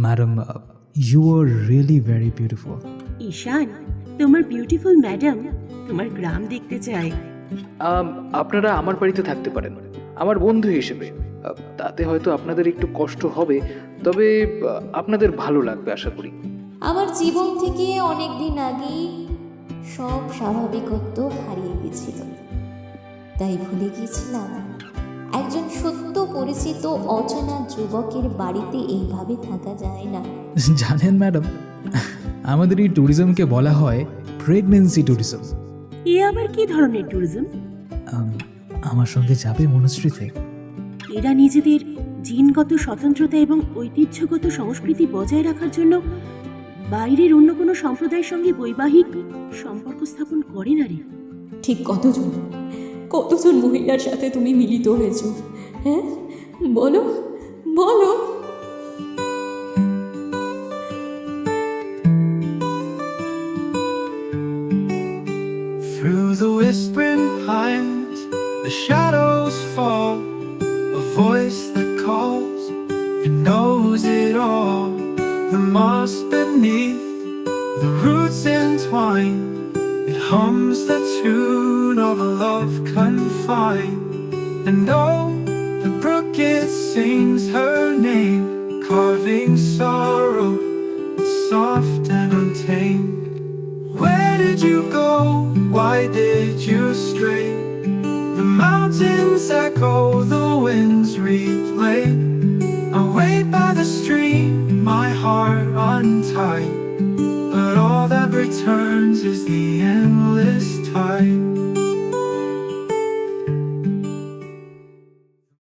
Madam you are really very beautiful Ishan তোমার beautiful madam তোমার গ্রাম দেখতে চায়। আম, আপনারা আমার বাড়িতে থাকতে পারেন। আমার বন্ধু হিসেবে। তাতে হয়তো আপনাদের একটু কষ্ট হবে তবে আপনাদের ভালো লাগবে আশা করি। আমার জীবন থেকে অনেক দিন আগেই সব স্বাভাবিকত্ব হারিয়ে গেছিল। তাই ভুলে গিয়েছিলাম। একজন সত্য পরিচিত অচেনা যুবকের বাড়িতে এইভাবে থাকা যায় না। জানেন ম্যাডাম আমাদের এই ট্যুরিজমকে বলা হয় প্রেগনেন্সি ট্যুরিজম। এ আবার কি ধরনের ট্যুরিজম? আমার সঙ্গে যাবে মনুশ্রীতে এরা নিজেদের জিনগত স্বতন্ত্রতা এবং ঐতিহ্যগত সংস্কৃতি বজায় রাখার জন্য বাইরের অন্য কোনো সম্প্রদায়ের সঙ্গে বৈবাহিক সম্পর্ক স্থাপন করে না রে। ঠিক কতজন কতজন মহিলার সাথে তুমি মিলিত হয়েছো হ্যাঁ? বলো বলো Through the whispering pines, the shadows fall. A voice that calls, it knows it all. The moss beneath, the roots entwine. It hums the tune of a love confined. And oh, the brook it sings her name, carving sorrow, soft and untamed. Where did you go? Why did you stray? The mountains echo, the winds replay. Away by the stream, my heart untied. But all that returns is the endless tide.